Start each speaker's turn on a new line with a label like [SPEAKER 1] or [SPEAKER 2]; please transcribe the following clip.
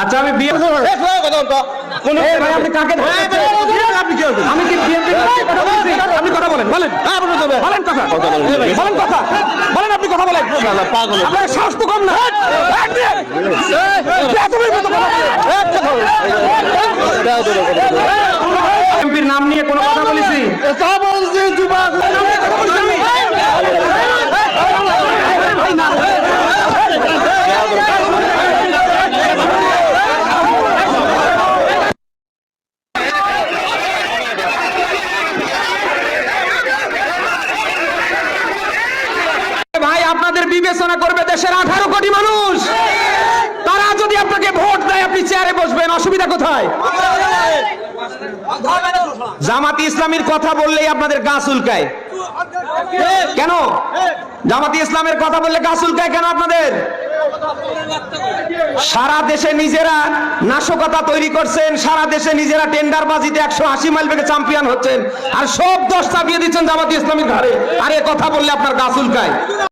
[SPEAKER 1] আচ্ছা আমি বিয়ে ভাই, আপনি কাকে আমি কি বিএনপি কথা বলছি? আপনি কথা বলেন বলেন বলেন কথা বলেন কথা বলেন আপনি কথা বলেন আপনার সাহস তো কম না কথা। এমপির নাম নিয়ে কোনো কথা বলেছি ভাই বিবেচনা করবে দেশের আঠারো কোটি মানুষ। তারা যদি আপনাকে ভোট দেয়, আপনি চেয়ারে বসবেন। অসুবিধা কোথায়? জামাতি ইসলামীর কথা বললেই আপনাদের গা চুলকায়। কেন? জামাতি ইসলামের কথা বললে গা চুলকায় কেন আপনাদের? সারা দেশে নিজেরা নাশকতা তৈরি করছেন, সারা দেশে নিজেরা টেন্ডার বাজিতে একশো আশি মাইল বেগে চ্যাম্পিয়ন হচ্ছেন, আর সব দশ চাপিয়ে দিচ্ছেন জামাতি ইসলামীর ঘরে আর এ কথা বললে আপনার গা চুলকায়।